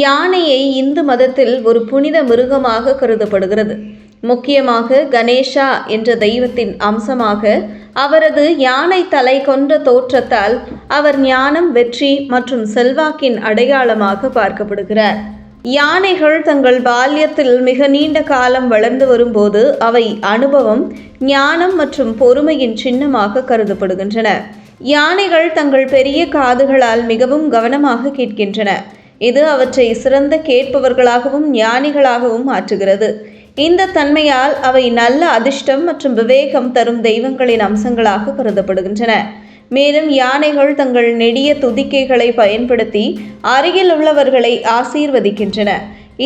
யானையை இந்து மதத்தில் ஒரு புனித மிருகமாக கருதப்படுகிறது. முக்கியமாக கணேஷா என்ற தெய்வத்தின் அம்சமாக அவரது யானை தலை கொண்ட தோற்றத்தால் அவர் ஞானம் வெற்றி மற்றும் செல்வாக்கின் அடையாளமாக பார்க்கப்படுகிறார். யானைகள் தங்கள் பால்யத்தில் மிக நீண்ட காலம் வளர்ந்து வரும்போது அவை அனுபவம் ஞானம் மற்றும் பொறுமையின் சின்னமாக கருதப்படுகின்றன. யானைகள் தங்கள் பெரிய காதுகளால் மிகவும் கவனமாக கேட்கின்றன. இது அவற்றை சிறந்த கேட்பவர்களாகவும் ஞானிகளாகவும் மாற்றுகிறது. இந்த தன்மையால் அவை நல்ல அதிர்ஷ்டம் மற்றும் விவேகம் தரும் தெய்வங்களின் அம்சங்களாக கருதப்படுகின்றன. மேலும் யானைகள் தங்கள் நெடிய துதிக்கைகளை பயன்படுத்தி அருகில் உள்ளவர்களை ஆசீர்வதிக்கின்றன.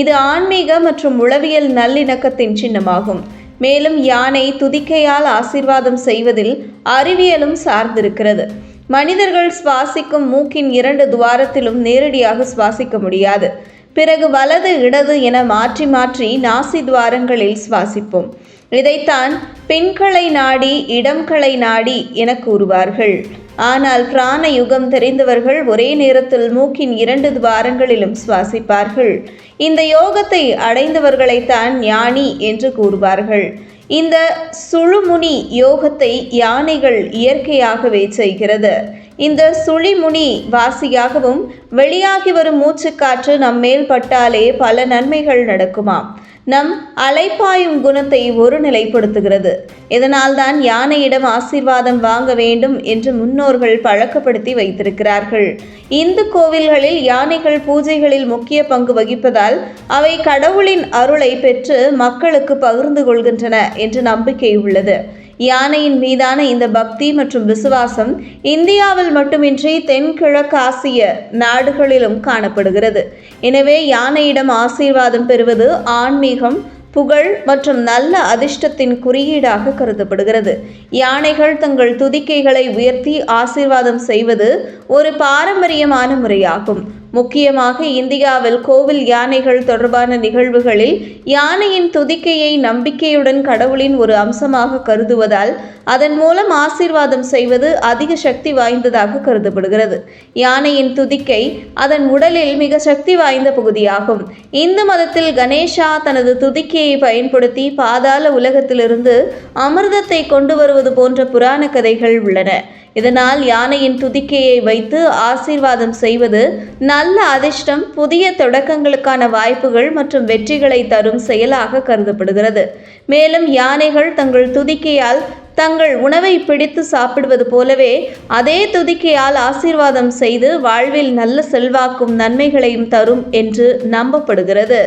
இது ஆன்மீக மற்றும் உளவியல் நல்லிணக்கத்தின் சின்னமாகும். மேலும் யானை துதிக்கையால் ஆசீர்வாதம் செய்வதில் அறிவியலும் சார்ந்திருக்கிறது. மனிதர்கள் சுவாசிக்கும் மூக்கின் இரண்டு துவாரத்திலும் நேரடியாக சுவாசிக்க முடியாது. பிறகு வலது இடது என மாற்றி மாற்றி நாசி துவாரங்களில் சுவாசிப்போம். இதைத்தான் பெண்களை நாடி இடம்களை நாடி என கூறுவார்கள். ஆனால் பிராண யுகம் தெரிந்தவர்கள் ஒரே நேரத்தில் மூக்கின் இரண்டு துவாரங்களிலும் சுவாசிப்பார்கள். இந்த யோகத்தை அடைந்தவர்களைத்தான் ஞானி என்று கூறுவார்கள். இந்த சுழுமுனி யோகத்தை யானைகள் இயற்கையாகவே செய்கிறது. இந்த சுழிமுனி வாசியாகவும் வெளியாகி வரும் மூச்சுக்காற்று நம்மேல் பட்டாலே பல நன்மைகள் நடக்குமாம். நம் அலைப்பாயும் குணத்தை ஒருநிலைப்படுத்துகிறது இதனால்தான் யானையிடம் ஆசீர்வாதம் வாங்க வேண்டும் என்று முன்னோர்கள் பழக்கப்படுத்தி வைத்திருக்கிறார்கள். இந்து கோவில்களில் யானைகள் பூஜைகளில் முக்கிய பங்கு வகிப்பதால் அவை கடவுளின் அருளை பெற்று மக்களுக்கு பகிர்ந்து கொள்கின்றன என்று நம்பிக்கை உள்ளது. யானையின் மீதான இந்த பக்தி மற்றும் விசுவாசம் இந்தியாவில் மட்டுமின்றி தென்கிழக்காசிய நாடுகளிலும் காணப்படுகிறது. எனவே யானையிடம் ஆசீர்வாதம் பெறுவது ஆன்மீகம் புகழ் மற்றும் நல்ல அதிர்ஷ்டத்தின் குறியீடாக கருதப்படுகிறது. யானைகள் தங்கள் துதிக்கைகளை உயர்த்தி ஆசீர்வாதம் செய்வது ஒரு பாரம்பரியமான முறையாகும். முக்கியமாக இந்தியாவில் கோவில் யானைகள் தொடர்பான நிகழ்வுகளில் யானையின் துதிக்கையை நம்பிக்கையுடன் கடவுளின் ஒரு அம்சமாக கருதுவதால் அதன் மூலம் ஆசீர்வாதம் செய்வது அதிக சக்தி வாய்ந்ததாக கருதப்படுகிறது. யானையின் துதிக்கை அதன் உடலில் மிக சக்தி வாய்ந்த பகுதியாகும். இந்து மதத்தில் கணேஷா தனது துதிக்கையை பயன்படுத்தி பாதாள உலகத்திலிருந்து அமிர்தத்தை கொண்டு வருவது போன்ற புராண கதைகள் உள்ளன. இதனால் யானையின் துதிக்கையை வைத்து ஆசீர்வாதம் செய்வது நல்ல அதிர்ஷ்டம் புதிய தொடக்கங்களுக்கான வாய்ப்புகள் மற்றும் வெற்றிகளை தரும் செயலாக கருதப்படுகிறது. மேலும் யானைகள் தங்கள் துதிக்கையால் தங்கள் உணவை பிடித்து சாப்பிடுவது போலவே அதே துதிக்கையால் ஆசீர்வாதம் செய்து வாழ்வில் நல்ல செல்வாக்கும் நன்மைகளையும் தரும் என்று நம்பப்படுகிறது.